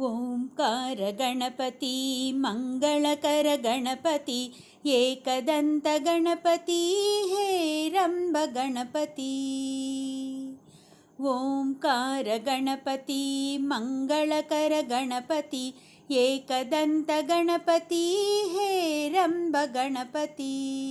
ಓಂಕಾರ ಗಣಪತಿ, ಮಂಗಳಕರ ಗಣಪತಿ, ಏಕದಂತ ಗಣಪತಿ ಹೇರಂಬ ಗಣಪತಿ. ಓಂಕಾರ ಗಣಪತಿ, ಮಂಗಳಕರ ಗಣಪತಿ, ಏಕದಂತ ಗಣಪತಿ ಹೇರಂಬ ಗಣಪತಿ.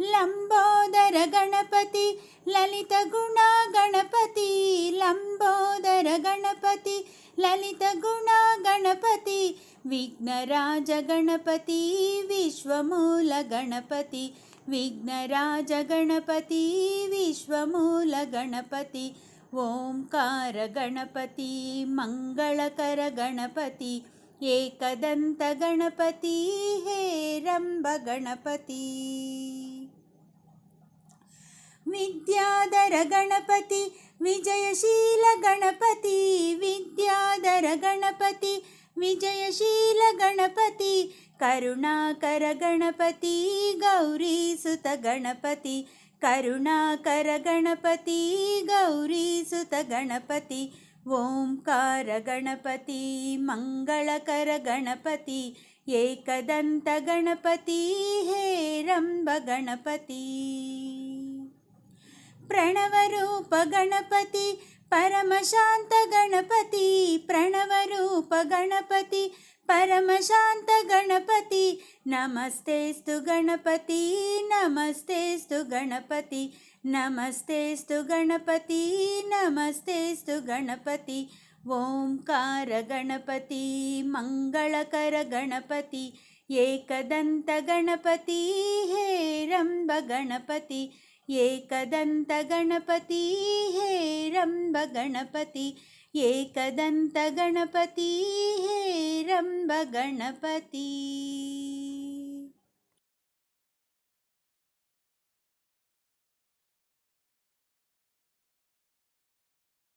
ಲಂಬೋದರ ಗಣಪತಿ, ಲಲಿತ ಗುಣ ಗಣಪತಿ, ಲಂಬೋದರ ಗಣಪತಿ ಲಲಿತ ಗುಣ ಗಣಪತಿ ವಿಘ್ನರಾಜ ಗಣಪತಿ, ವಿಶ್ವಮೂಲ ಗಣಪತಿ ವಿಘ್ನರಾಜ ಗಣಪತಿ, ವಿಶ್ವಮೂಲ ಗಣಪತಿ, ಓಂಕಾರ ಗಣಪತಿ, ಮಂಗಳಕರ ಗಣಪತಿ, ಏಕದಂತ ಗಣಪತಿ, ಹೇರಂಬ ಗಣಪತಿ. ವಿದ್ಯಾಧರ ಗಣಪತಿ, ವಿಜಯಶೀಲ ಗಣಪತಿ ಗಣಪತಿ, ವಿಜಯಶೀಲ ಗಣಪತಿ, ಕರುಣಾಕರ ಗಣಪತಿ ಗೌರೀಸುತ ಗಣಪತಿ, ಕರುಣಾಕರ ಗಣಪತಿ ಗೌರೀಸುತ ಗಣಪತಿ, ಓಂಕಾರ ಗಣಪತಿ, ಮಂಗಳಕರ ಗಣಪತಿ, ಏಕದಂತ ಗಣಪತಿ, ಹೇರಂಬ ಗಣಪತಿ. ಪ್ರಣವರೂಪ ಗಣಪತಿ ಪರಮಶಾಂತ ಗಣಪತಿ ಪ್ರಣವರೂಪ ಗಣಪತಿ ಪರಮಶಾಂತ ಗಣಪತಿ ನಮಸ್ತೆಸ್ತು ಗಣಪತಿ ನಮಸ್ತೆಸ್ತು ಗಣಪತಿ ನಮಸ್ತೆಸ್ತು ಗಣಪತಿ ನಮಸ್ತೆಸ್ತು ಗಣಪತಿ, ಓಂಕಾರ ಗಣಪತಿ, ಮಂಗಳಕರ ಗಣಪತಿ, ಏಕದಂತ ಗಣಪತಿ, ಹೇರಂಬ ಗಣಪತಿ, ಏಕದಂತ ಗಣಪತಿ ಹೇರಂಬ ಗಣಪತಿ ಏಕದಂತ ಗಣಪತಿ ಹೇರಂಬ ಗಣಪತಿ